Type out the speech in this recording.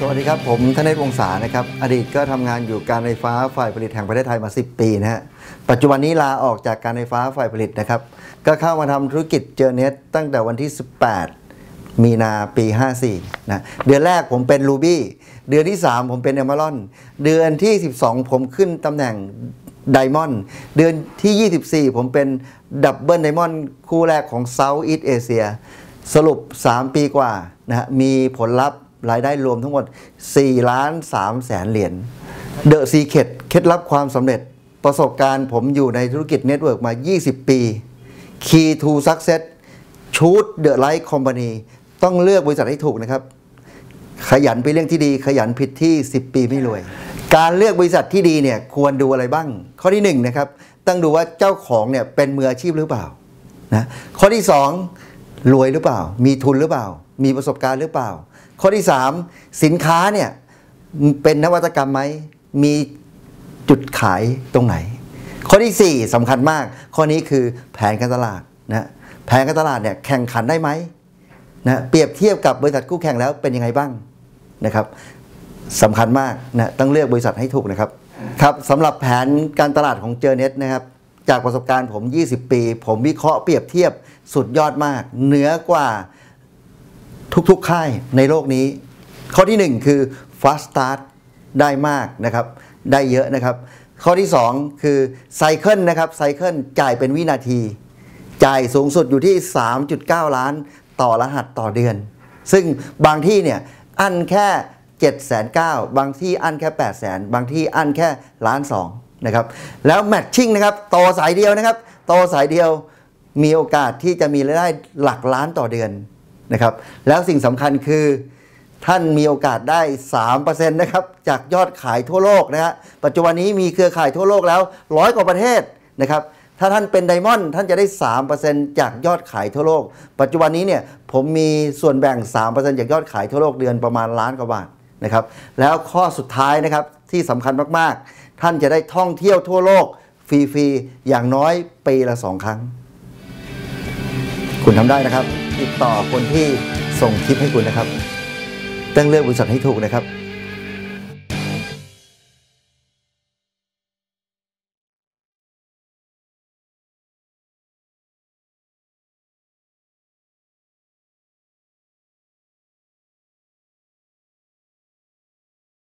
สวัสดีครับ ผมธเนศวงศานะครับ อดีตก็ทำงานอยู่การไฟฟ้าฝ่ายผลิตแห่งประเทศไทยมา 10 ปีนะฮะ ปัจจุบันนี้ลาออกจากการไฟฟ้าฝ่ายผลิตนะครับ ก็เข้ามาทำธุรกิจเจอเน็ตตั้งแต่วันที่ 18 มีนาปี 54 นะ เดือนแรกผมเป็น Ruby เดือนที่ 3 ผมเป็น Emerald เดือนที่ 12 ผมขึ้นตำแหน่งไดมอนด์เดือนที่ 24 ผมเป็นดับเบิลไดมอนด์คู่แรกของ Southeast Asia สรุป 3 ปีกว่านะฮะมีผลลัพธ์ รายได้รวมทั้งหมด4ล้าน3แสนเหรียญเดอะซีเคดเคล็ดลับความสำเร็จประสบการณ์ผมอยู่ในธุรกิจเน็ตเวิร์กมา 20 ปี Key to Success ชูดเดอะไลท์คอมพานีต้องเลือกบริษัทให้ถูกนะครับ ขยันไปเรื่องที่ดี ขยันผิดที่ 10 ปีไม่รวย การเลือกบริษัทที่ดีเนี่ยควรดูอะไรบ้าง ข้อที่1นะครับต้องดูว่าเจ้าของเนี่ยเป็นมืออาชีพหรือเปล่านะข้อที่ 2 รวยหรือเปล่า มีทุนหรือเปล่า มีประสบการณ์หรือเปล่า ข้อที่ 3 สินค้าเนี่ยเป็นนวัตกรรมไหมมีจุดขายตรงไหน ข้อที่ 4สำคัญมาก ข้อนี้คือแผนการตลาดนะแผนการตลาดเนี่ยแข่งขันได้ไหมนะเปรียบเทียบกับบริษัทคู่แข่งแล้วเป็นยังไงบ้างนะครับสำคัญมากนะต้องเลือกบริษัทให้ถูกนะครับครับสำหรับแผนการตลาดของเจอเน็ตนะครับจากประสบการณ์ผม 20 ปี ผมวิเคราะห์เปรียบเทียบสุดยอดมาก เหนือกว่า ทุกๆ ค่ายในโลกนี้ ข้อที่ 1 คือ fast start ได้มากนะครับ ได้เยอะนะครับ ข้อที่ 2 คือไซเคิลนะครับไซเคิลจ่ายเป็นวินาที จ่ายสูงสุดอยู่ที่ 3.9 ล้านต่อรหัสต่อเดือน ซึ่งบางที่เนี่ยอันแค่ 7 9 0 0 0บางที่อันแค่ 8 0 0 0 0บางที่อันแค่ล้านสองนะครับแล้วแมทชิ่งนะครับโตสายเดียวนะครับโตสายเดียวมีโอกาสที่จะมีรายได้หลักล้านต่อเดือน นะครับ แล้วสิ่งสำคัญคือท่านมีโอกาสได้ 3%นะครับ จากยอดขายทั่วโลกนะฮะปัจจุบันนี้มีเครือข่ายทั่วโลกแล้วร้อยกว่าประเทศนะครับ ถ้าท่านเป็นไดมอนด์ท่านจะได้ 3%จากยอดขายทั่วโลก ปัจจุบันนี้เนี่ยผมมีส่วนแบ่ง 3%จากยอดขายทั่วโลกเดือนประมาณล้านกว่าบาทนะครับ แล้วข้อสุดท้ายนะครับที่สำคัญมากๆ ท่านจะได้ท่องเที่ยวทั่วโลกฟรีๆอย่างน้อยปีละ 2 ครั้ง คุณทำได้นะครับ ติดต่อคนที่ส่งคลิปให้คุณนะครับต้องเลือกบริษัทให้ถูกนะครับ